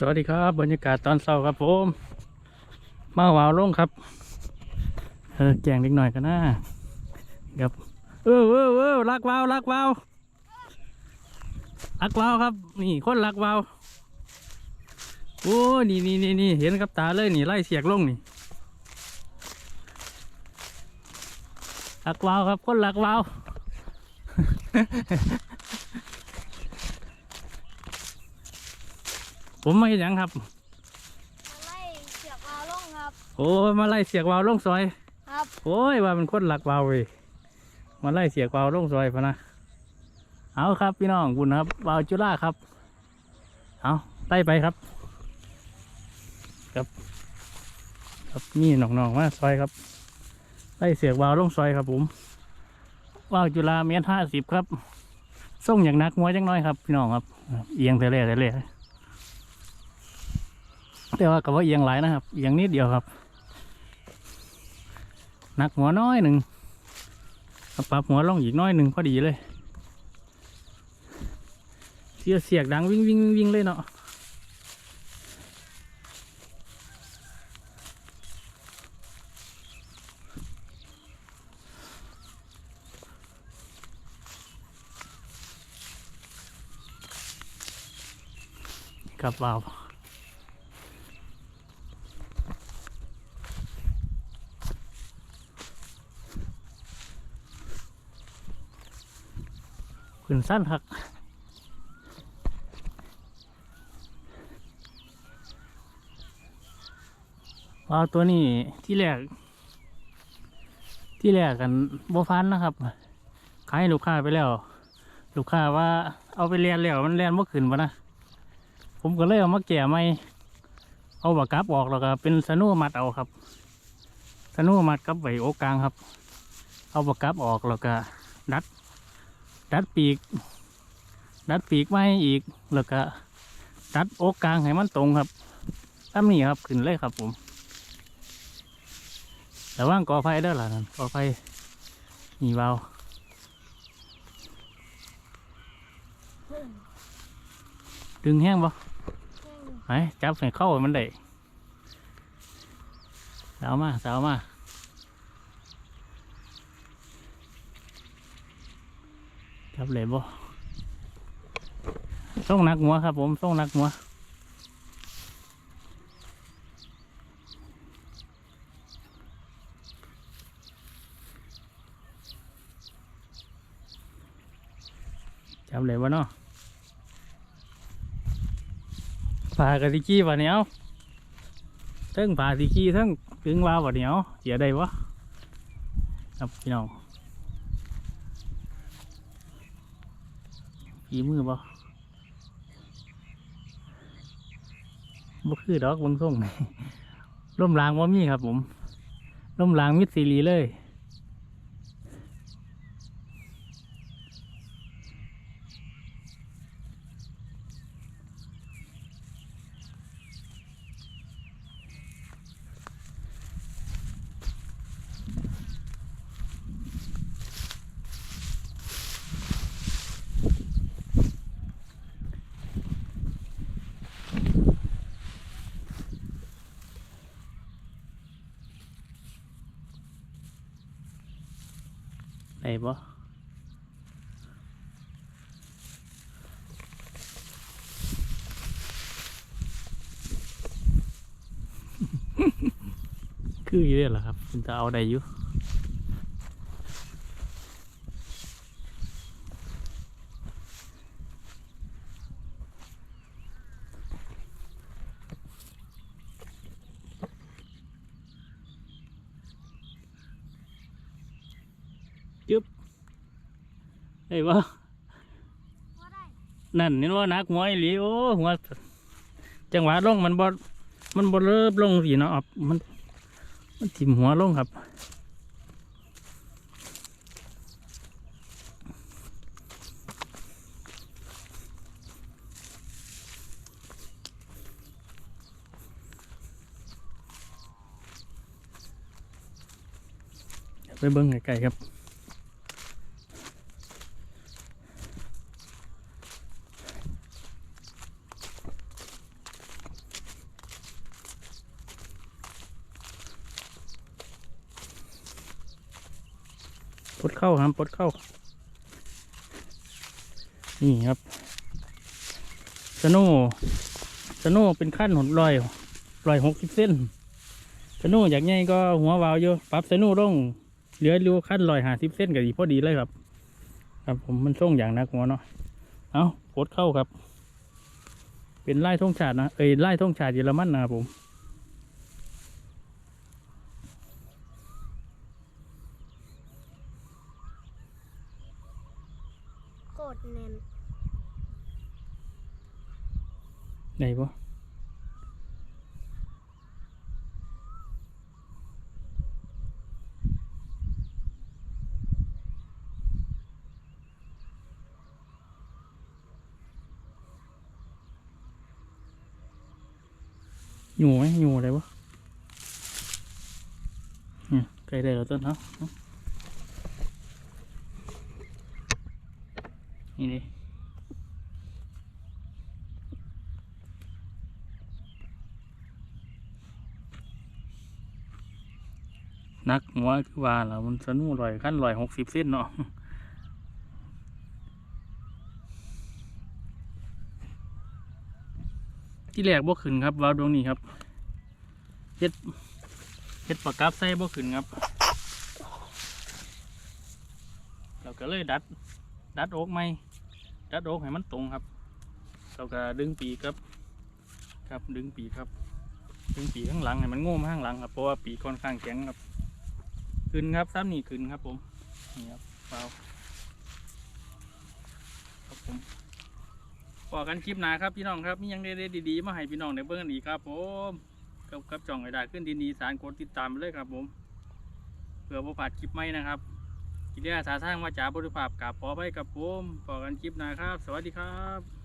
สวัสดีครับบรรยากาศตอนเช้าครับผมมาวาวลงครับเออแจงเล็กหน่อยกันนะครับเออเออเออลักวาวลักวาวลักวาวครับ นี่คนลักวาวโอ้นี่นี่นี่นี่เห็นกับตาเลยนี่ไล่เสียกลงนี่ลักวาวครับคนลักวาว ผมไม่เห็นหยังครับมาไล่เสียบวาลงครับ โอ้ยมาไล่เสียกวาวลงซอย ครับ โอ้ยว่าเป็นคนหลักวาวเว้ยมาไล่เสียกวาวลงซอยพะนะ เอาครับพี่น้องคุณครับวาวจุฬาครับ เอาไล่ไปครับ ครับ ครับนี่น้องๆมาซอยครับ ไล่เสียกวาวลงซอยครับผมวาวจุฬาเมตรห้าสิบครับส่งอย่างนักมวยจังน้อยครับพี่น้องครับ เอียงแต่เล่แต่เล่ แต่ว่าก็ว่าเอียงหลายนะครับเอียงนิดเดียวครับหนักหัวน้อยหนึ่งปรับหัวลงอีกน้อยหนึ่งพอดีเลยเสียเสียกดังวิ่งวิ่งวิ่งเลยเนาะครับว้า ขึ้นสั้นครับเอาตัวนี้ที่แรก ที่แรกกันบ่ฟันนะครับ ขายให้ลูกค้าไปแล้ว ลูกค้าว่าเอาไปเรียนแล้วมันเรียนเมื่อคืนวะนะ ผมก็เลยเอามาแก่ไม่เอาบากกับออกแล้วก็เป็นสนุมัดเอาครับสนุมัดกับไว้โอกลางครับ เอาบากกับออกแล้วก็ดัด ดัดปีก ดัดปีกไว้อีกแล้วก็ดัดอกกลางให้มันตรงครับตั้นี้ครับขึ้นเลยครับผมแต่ว่างกอไฟเด้อล่ะนั่นกอไฟมีเบาดึงแห้งบ่ไหนจับใส่เข้าให้มันได้สาวมาสาวมา ครับเลยบ่ส่งนักหัวครับ ผมส่งนักหัวจับเลยบ่เนาะปลากระติกี้วะเนี้ยทั้งปลาติกี้ทั้งถึงวาวะเนี้ยเสียได้วะครับพี่น้อง ฝีมือบ่บ่คือดอกบางส่งร่มรางว่ามีครับผมร่มรางมิดซีรีเลย ได้บ่คืออยู่เด้อล่ะครับคุณจะเอาได้อยู่ ได้บ่ว่านั่นนี่ว่านักหัวอีหลีโอ้หัวจังหวะลงมันบ่มันบ่เลิบลงสิเนาะครับมันมันถิ่มหัวลงครับไปเบิ้งไกลๆครับ ดเข้าครับปดเข้า นี่ครับสโน่สโน่เป็นขั้นหนลอยลอยหกสิบเส้นสโน่อยากไงก็หัววาวอยู่ปรับสโน่ลงเหลือรูขั้นลอยหาสิบเส้นก็ดีพอดีเลยครับ ครับผมมันส่งอย่างนักหัวเนาะเอาปดเข้าครับ เป็นไล่ท่งชาตินะเอ้ยไล่ท่งชาติเยอรมันนะครับผม ตรแน่นไหนปะอยู่ไหมอยู่อะไรวะเนี่ยใกล้ได้แล้วต้นเนาะ นี่ดินักหัวคือว่าแล้วมันสนุลอยขั้นลอยหกสิบเส้นเนาะที่แรกบ่ขึ้นครับวาวดวงนี้ครับเฮ็ดเฮ็ดปากกับใส่บ่ขึ้นครับ เราก็เลยดัด ดัดโอกไหมดัดโอกให้มันตรงครับเราก็ดึงปีกครับ ครับดึงปีกครับ ดึงปีกข้างหลังให้มันโง่มาข้างหลังครับเพราะว่าปีกค่อนข้างแข็งครับขึ้นครับซ้ำนี่ขึ้นครับผมนี่ครับเปล่าครับผมพอกันคลิปหนาครับพี่น้องครับมียังได้ดีๆมาให้พี่น้องได้เบิ่งนอีกครับผมกับกับจ่องไอ้ดาขึ้นดินดีสารกดติดตามไปเลยครับผมเพื่อบ่พลาดคลิปใหม่นะครับ กิริยาสาทางวาจาบริภาพกับขอไปกับผมพอกันคลิปหนาครับ สวัสดีครับ